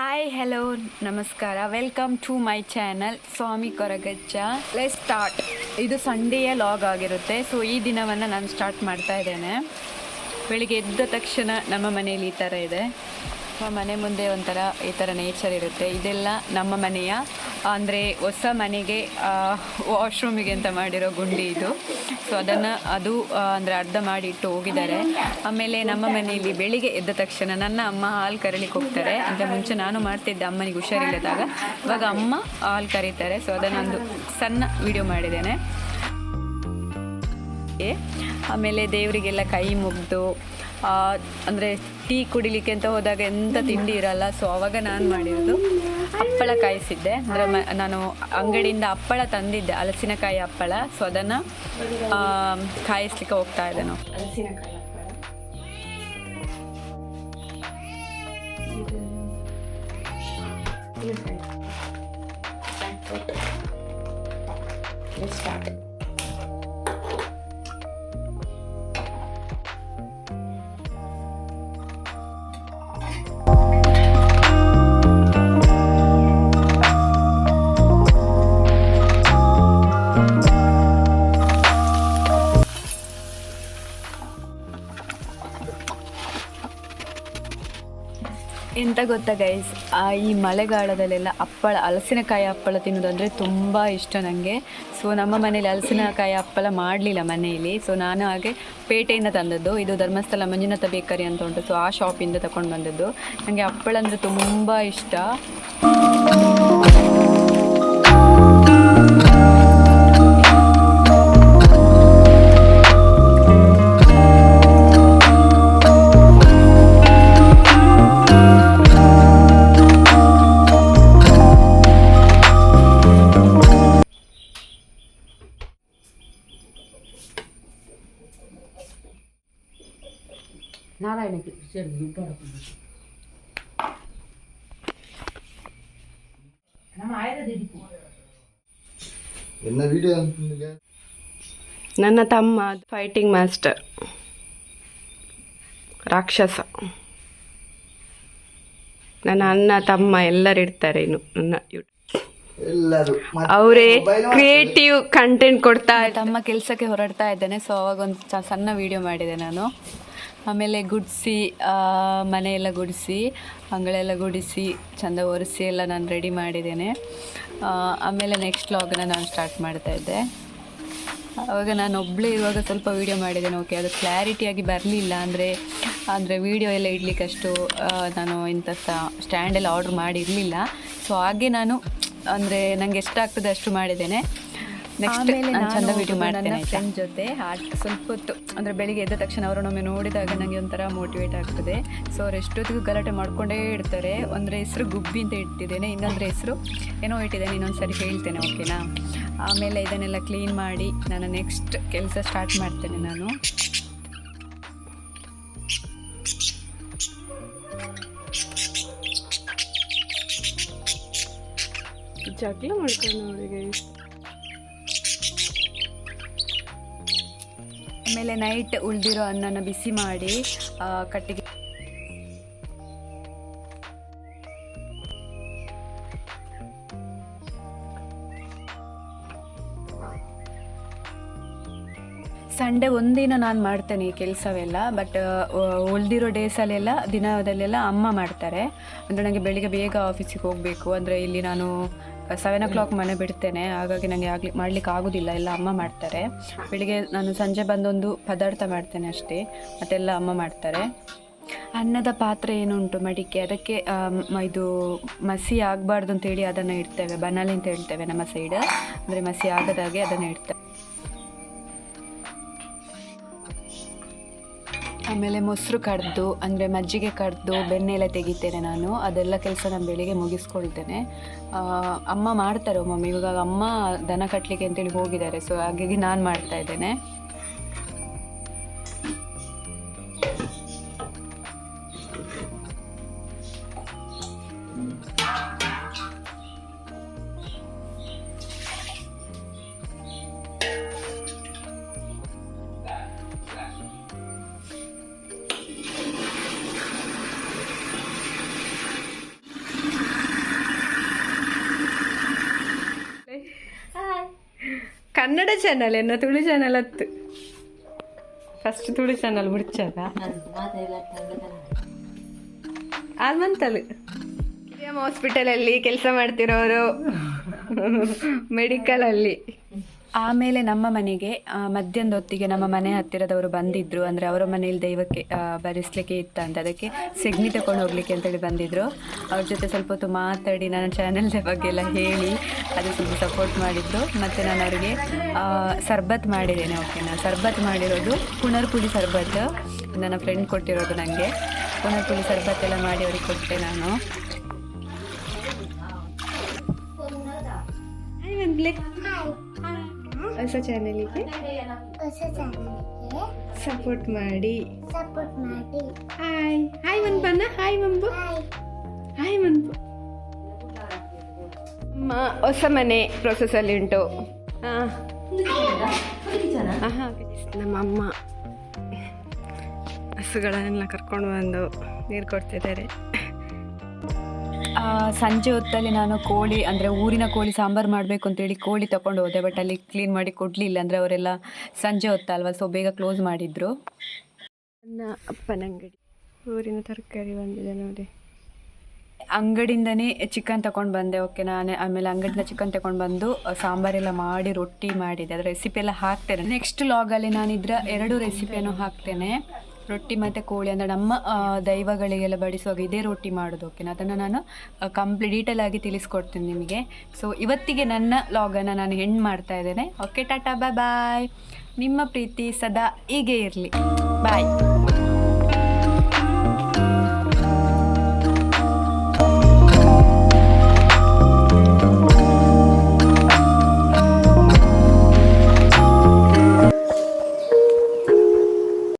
Hi hello ನಮಸ್ಕಾರ. Welcome to my channel Swami Koragajja Le start ಇದು ಸಂಡೇಯ log ಆಗಿರುತ್ತೆ. So ಈ ದಿನವನ್ನು ನಾನು ಸ್ಟಾರ್ಟ್ ಮಾಡ್ತಾ ಇದ್ದೇನೆ. ಬೆಳಿಗ್ಗೆ ಎದ್ದ ತಕ್ಷಣ ನಮ್ಮ ಮನೇಲಿ ಈ ಥರ ಇದೆ. ನಮ್ಮ ಮನೆ ಮುಂದೆ ಒಂಥರ ಈ ಥರ ನೇಚರ್ ಇರುತ್ತೆ. ಇದೆಲ್ಲ ನಮ್ಮ ಮನೆಯ, ಅಂದರೆ ಹೊಸ ಮನೆಗೆ ವಾಶ್ರೂಮಿಗೆ ಅಂತ ಮಾಡಿರೋ ಗುಂಡಿ ಇದು. ಸೊ ಅದನ್ನು ಅದು ಅಂದರೆ ಅರ್ಧ ಮಾಡಿ ಇಟ್ಟು ಹೋಗಿದ್ದಾರೆ. ಆಮೇಲೆ ನಮ್ಮ ಮನೆಯಲ್ಲಿ ಬೆಳಿಗ್ಗೆ ಎದ್ದ ತಕ್ಷಣ ನನ್ನ ಅಮ್ಮ ಹಾಲು ಕರಲಿಕ್ಕೆ ಹೋಗ್ತಾರೆ. ಅಂದರೆ ಮುಂಚೆ ನಾನು ಮಾಡ್ತಿದ್ದೆ, ಅಮ್ಮನಿಗೆ ಹುಷಾರಿಲ್ಲದಾಗ. ಇವಾಗ ಅಮ್ಮ ಹಾಲು ಕರೀತಾರೆ. ಸೊ ಅದನ್ನೊಂದು ಸಣ್ಣ ವಿಡಿಯೋ ಮಾಡಿದ್ದೇನೆ. ಏ, ಆಮೇಲೆ ದೇವರಿಗೆಲ್ಲ ಕೈ ಮುಗಿದು ಅಂದರೆ ಟೀ ಕುಡಿಲಿಕ್ಕೆ ಅಂತ ಹೋದಾಗ ಎಂಥ ತಿಂಡಿ ಇರಲ್ಲ. ಸೊ ಅವಾಗ ನಾನು ಮಾಡಿರೋದು ಹಪ್ಪಳ ಕಾಯಿಸಿದ್ದೆ. ಅಂದರೆ ನಾನು ಅಂಗಡಿಯಿಂದ ಹಪ್ಪಳ ತಂದಿದ್ದೆ ಹಲಸಿನಕಾಯಿ ಹಪ್ಪಳ. ಸೊ ಅದನ್ನು ಕಾಯಿಸ್ಲಿಕ್ಕೆ ಹೋಗ್ತಾ ಇದ್ದೆ ನಾವು ಹಲಸಿನಕಾಯಿ ಹಪ್ಪಳ. ಸ್ಟಾರ್ಟ್ ಎಂತ ಗೊತ್ತಾ ಗೈಸ್ ಈ ಮಳೆಗಾಲದಲ್ಲೆಲ್ಲ ಹಪ್ಪಳ, ಹಲಸಿನಕಾಯಿ ಹಪ್ಪಳ ತಿನ್ನೋದಂದರೆ ತುಂಬ ಇಷ್ಟ ನನಗೆ ಸೊ ನಮ್ಮ ಮನೇಲಿ ಹಲಸಿನಕಾಯಿ ಹಪ್ಪಳ ಮಾಡಲಿಲ್ಲ ಮನೆಯಲ್ಲಿ. ಸೊ ನಾನು ಹಾಗೆ ಪೇಟೆಯಿಂದ ತಂದದ್ದು. ಇದು ಧರ್ಮಸ್ಥಳ ಮಂಜುನಾಥ ಬೇಕರಿ ಅಂತ ಉಂಟು. ಸೊ ಆ ಶಾಪಿಂದ ತಗೊಂಡು ಬಂದದ್ದು. ನನಗೆ ಹಪ್ಪಳ ಅಂದರೆ ತುಂಬ ಇಷ್ಟ. ನನ್ನ ತಮ್ಮ ಫೈಟಿಂಗ್ ಮಾಸ್ಟರ್ ರಾಕ್ಷಸ. ನನ್ನ ಅಣ್ಣ ತಮ್ಮ ಎಲ್ಲರೂ ಇರ್ತಾರೆ ಇನ್ನು. ನನ್ನ ಎಲ್ಲರೂ. ಅವರೇ ಕ್ರಿಯೇಟಿವ್ ಕಂಟೆಂಟ್ ಕೊಡ್ತಾ ತಮ್ಮ ಕೆಲಸಕ್ಕೆ ಹೊರಡ್ತಾ ಇದ್ದೇನೆ ಸೊ ಅವಾಗ ಒಂದು ಸಣ್ಣ ವಿಡಿಯೋ ಮಾಡಿದೆ ನಾನು. ಆಮೇಲೆ ಗುಡಿಸಿ ಮನೆಯೆಲ್ಲ ಗುಡಿಸಿ, ಅಂಗಳೆಲ್ಲ ಗುಡಿಸಿ, ಚಂದ ಒರೆಸಿ ಎಲ್ಲ ನಾನು ರೆಡಿ ಮಾಡಿದ್ದೇನೆ. ಆಮೇಲೆ ನೆಕ್ಸ್ಟ್ ಲಾಗ್ನ ನಾನು ಸ್ಟಾರ್ಟ್ ಮಾಡ್ತಾ ಇದ್ದೆ. ಆವಾಗ ನಾನು ಒಬ್ಬಳೇ ಇರುವಾಗ ಸ್ವಲ್ಪ ವೀಡಿಯೋ ಮಾಡಿದ್ದೇನೆ. ಓಕೆ ಅದು ಕ್ಲಾರಿಟಿಯಾಗಿ ಬರಲಿಲ್ಲ ಅಂದರೆ ಅಂದರೆ ವೀಡಿಯೋ ಎಲ್ಲ ಇಡ್ಲಿಕ್ಕಷ್ಟು ನಾನು ಇಂಥ ಸ್ಟ್ಯಾಂಡೆಲ್ಲ ಆರ್ಡ್ರ್ ಮಾಡಿರಲಿಲ್ಲ. ಸೊ ಹಾಗೆ ನಾನು, ಅಂದರೆ ನನಗೆ ಎಷ್ಟಾಗ್ತದೆ ಅಷ್ಟು ಮಾಡಿದ್ದೇನೆ. ನೆಕ್ಸ್ಟ್ ನಾನು ಚಂದ ವಿಡಿಯೋ ಮಾಡ್ತೇನೆ ಫ್ರೆಂಡ್ ಜೊತೆ ಸ್ವಲ್ಪ ಹೊತ್ತು ಅಂದರೆ ಬೆಳಿಗ್ಗೆ ಎದ್ದ ತಕ್ಷಣ ಅವರನ್ನೊಮ್ಮೆ ನೋಡಿದಾಗ ನನಗೆ ಒಂಥರ ಮೋಟಿವೇಟ್ ಆಗ್ತದೆ. ಸೊ ಅವ್ರು ಎಷ್ಟೊತ್ತಿಗೂ ಗಲಾಟೆ ಮಾಡ್ಕೊಂಡೇ ಇಡ್ತಾರೆ ಅಂದ್ರೆ ಹೆಸರು ಗುಬ್ಬಿ ಅಂತ ಇಟ್ಟಿದ್ದೇನೆ ಇನ್ನೊಂದ್ರ ಹೆಸರು ಏನೋ ಇಟ್ಟಿದ್ದೇನೆ ಇನ್ನೊಂದು ಸರಿ ಹೇಳ್ತೇನೆ ಓಕೆನಾ ಆಮೇಲೆ ಇದನ್ನೆಲ್ಲ ಕ್ಲೀನ್ ಮಾಡಿ ನಾನು ನೆಕ್ಸ್ಟ್ ಕೆಲಸ ಸ್ಟಾರ್ಟ್ ಮಾಡ್ತೇನೆ ನಾನು. ಜಗಳ ಮಾಡ್ಕೊಂಡು ಅವರಿಗೆ. ಆಮೇಲೆ ನೈಟ್ ಉಳಿದಿರೋ ಅನ್ನನ ಬಿಸಿ ಮಾಡಿ ಕಟ್ಟಿಗೆ ಸಂಡೇ ಒಂದಿನ ನಾನು ಮಾಡ್ತೇನೆ ಈ ಕೆಲಸವೆಲ್ಲ ಬಟ್ ಉಳಿದಿರೋ ಡೇಸಲ್ಲೆಲ್ಲ ದಿನದಲ್ಲೆಲ್ಲ ಅಮ್ಮ ಮಾಡ್ತಾರೆ. ಅಂದರೆ ನನಗೆ ಬೆಳಿಗ್ಗೆ ಬೇಗ ಆಫೀಸಿಗೆ ಹೋಗಬೇಕು ಅಂದರೆ ಇಲ್ಲಿ ನಾನು ಸೆವೆನ್ ಓ ಕ್ಲಾಕ್ ಮನೆ ಬಿಡ್ತೇನೆ ಹಾಗಾಗಿ ನನಗೆ ಆಗಲಿ ಮಾಡ್ಲಿಕ್ಕೆ ಆಗೋದಿಲ್ಲ ಎಲ್ಲ ಅಮ್ಮ ಮಾಡ್ತಾರೆ. ಬೆಳಿಗ್ಗೆ ನಾನು ಸಂಜೆ ಬಂದೊಂದು ಪದಾರ್ಥ ಮಾಡ್ತೇನೆ ಅಷ್ಟೇ ಮತ್ತೆಲ್ಲ ಅಮ್ಮ ಮಾಡ್ತಾರೆ. ಅನ್ನದ ಪಾತ್ರೆ ಏನುಂಟು ಮಡಿಕೆ ಅದಕ್ಕೆ ಇದು ಮಸಿ ಆಗಬಾರ್ದು ಅಂತೇಳಿ ಅದನ್ನು ಇಡ್ತೇವೆ ಬನಾಲಿ ಅಂತ ಹೇಳ್ತೇವೆ ನಮ್ಮ ಸೈಡ್ ಅಂದರೆ ಮಸಿ ಆಗದಾಗೆ ಅದನ್ನು ಇಡ್ತೇವೆ. ಆಮೇಲೆ ಮೊಸರು ಕಡ್ದು, ಅಂದರೆ ಮಜ್ಜಿಗೆ ಕಡ್ದು ಬೆಣ್ಣೆಲ್ಲ ತೆಗಿತೇನೆ ನಾನು. ಅದೆಲ್ಲ ಕೆಲಸ ನಾನು ಬೆಳಿಗ್ಗೆ ಮುಗಿಸ್ಕೊಳ್ತೇನೆ. ಅಮ್ಮ ಮಾಡ್ತಾರೆ ಒಮ್ಮೊಮ್ಮೆ. ಇವಾಗ ಅಮ್ಮ ದನ ಕಟ್ಟಲಿಕ್ಕೆ ಅಂತೇಳಿ ಹೋಗಿದ್ದಾರೆ. ಸೊ ಹಾಗಾಗಿ ನಾನು ಮಾಡ್ತಾ ಇದ್ದೇನೆ. ಕನ್ನಡ ಚಾನಲ್ ಎನ್ನ ತುಳು ಚಾನಲ್ ಅತ್ತು. ಫಸ್ಟ್ ತುಳು ಚಾನಲ್ ಬಿಡ್ಚದ ಆಲ್ಮಂತಲ್ ಹಾಸ್ಪಿಟಲಲ್ಲಿ ಕೆಲಸ ಮಾಡ್ತಿರೋರು. ಮೆಡಿಕಲಲ್ಲಿ ಆಮೇಲೆ ನಮ್ಮ ಮನೆಗೆ ಮಧ್ಯಾಹ್ನದೊತ್ತಿಗೆ ಮಧ್ಯಾಹ್ನದ ಹೊತ್ತಿಗೆ ನಮ್ಮ ಮನೆ ಹತ್ತಿರದವರು ಬಂದಿದ್ರು. ಅಂದರೆ ಅವರ ಮನೆಯಲ್ಲಿ ದೈವಕ್ಕೆ ಬರಿಸ್ಲಿಕ್ಕೆ ಬರೆಸ್ಲಿಕ್ಕೆ ಇತ್ತಂತ ಅದಕ್ಕೆ ಸಿಗ್ನಿ ತಗೊಂಡು ಹೋಗ್ಲಿಕ್ಕೆ ಅಂತೇಳಿ ಬಂದಿದ್ರು. ಅವ್ರ ಜೊತೆ ಸ್ವಲ್ಪ ಹೊತ್ತು ಮಾತಾಡಿ ನನ್ನ ಚಾನಲ್ದ ಬಗ್ಗೆ ಎಲ್ಲ ಹೇಳಿ ಅದು ಸ್ವಲ್ಪ ಸಪೋರ್ಟ್ ಮಾಡಿದ್ರು ಮತ್ತು ನಾನು ಅವರಿಗೆ ಸರ್ಬತ್ ಮಾಡಿದ್ದೇನೆ ಓಕೆನಾ ಸರ್ಬತ್ ಮಾಡಿರೋದು ಪುನರ್ಪುಳಿ ಸರ್ಬತ್. ನನ್ನ ಫ್ರೆಂಡ್ ಕೊಟ್ಟಿರೋದು ನನಗೆ ಪುನರ್ಪುಳಿ ಸರ್ಬತ್ ಎಲ್ಲ ಮಾಡಿ ಅವ್ರಿಗೆ ಕೊಟ್ಟೆ ನಾನು. ಹೊಸ ಚಾನಲಿಗೆ ಹೊಸ ಚಾನೆಲ್ಗೆ ಸಪೋರ್ಟ್ ಮಾಡಿ. ಸಪೋರ್ಟ್ ಮಾಡಿ. Hi hi Banna hi Mambu hi Mambu ಅಮ್ಮ ಹೊಸ ಮನೆ ಪ್ರೊಸೆಸಲ್ಲಿ ಉಂಟು. ನಮ್ಮ ಅಮ್ಮ ಹಸುಗಳನ್ನೆಲ್ಲ ಕರ್ಕೊಂಡು ಬಂದು ನೀರು ಕೊಡ್ತಿದ್ದಾರೆ. ಸಂಜೆ ಹೊತ್ತಲ್ಲಿ ನಾನು ಕೋಳಿ ಅಂದರೆ ಊರಿನ ಕೋಳಿ ಸಾಂಬಾರು ಮಾಡಬೇಕು ಅಂತೇಳಿ ಕೋಳಿ ತಗೊಂಡು ಹೋದೆ ಬಟ್ ಅಲ್ಲಿ ಕ್ಲೀನ್ ಮಾಡಿ ಕೊಡಲಿಲ್ಲ. ಅಂದರೆ ಅವರೆಲ್ಲ ಸಂಜೆ ಹೊತ್ತಲ್ವ ಸೊ ಬೇಗ ಕ್ಲೋಸ್ ಮಾಡಿದರು. ನನ್ನ ಅಪ್ಪನ ಅಂಗಡಿ. ಊರಿನ ತರಕಾರಿ ಬಂದಿದೆ ನೋಡಿ. ಅಂಗಡಿಯಿಂದನೇ ಚಿಕನ್ ತಗೊಂಡು ಬಂದೆ ಓಕೆ ನಾನು. ಆಮೇಲೆ ಅಂಗಡಿಯಿಂದ ಚಿಕನ್ ತಗೊಂಡು ಬಂದು ಸಾಂಬಾರೆಲ್ಲ ಮಾಡಿ ರೊಟ್ಟಿ ಮಾಡಿದೆ. ಅದರ ರೆಸಿಪಿ ಎಲ್ಲ ಹಾಕ್ತೇನೆ. ನೆಕ್ಸ್ಟ್ ಲಾಗಲ್ಲಿ ನಾನು ಇದರ ಎರಡು ರೆಸಿಪಿಯನ್ನು ಹಾಕ್ತೇನೆ. ರೊಟ್ಟಿ ಮತ್ತು ಕೋಳಿ ಅಂದರೆ ನಮ್ಮ ದೈವಗಳಿಗೆಲ್ಲ ಬಡಿಸುವಾಗ ಇದೇ ರೊಟ್ಟಿ ಮಾಡೋದು ಓಕೆನಾ? ಅದನ್ನು ನಾನು ಕಂಪ್ಲೀಟ್ ಡೀಟೇಲಾಗಿ ತಿಳಿಸ್ಕೊಡ್ತೇನೆ ನಿಮಗೆ. ಸೊ ಇವತ್ತಿಗೆ ನನ್ನ ಲಾಗನ್ನು ನಾನು ಹೆಣ್ಣು ಮಾಡ್ತಾ ಇದ್ದೇನೆ. ಓಕೆ ಟಾಟಾ ಬಾಯ್ ಬಾಯ್ ನಿಮ್ಮ ಪ್ರೀತಿ ಸದಾ ಹೀಗೆ ಇರಲಿ. ಬಾಯ್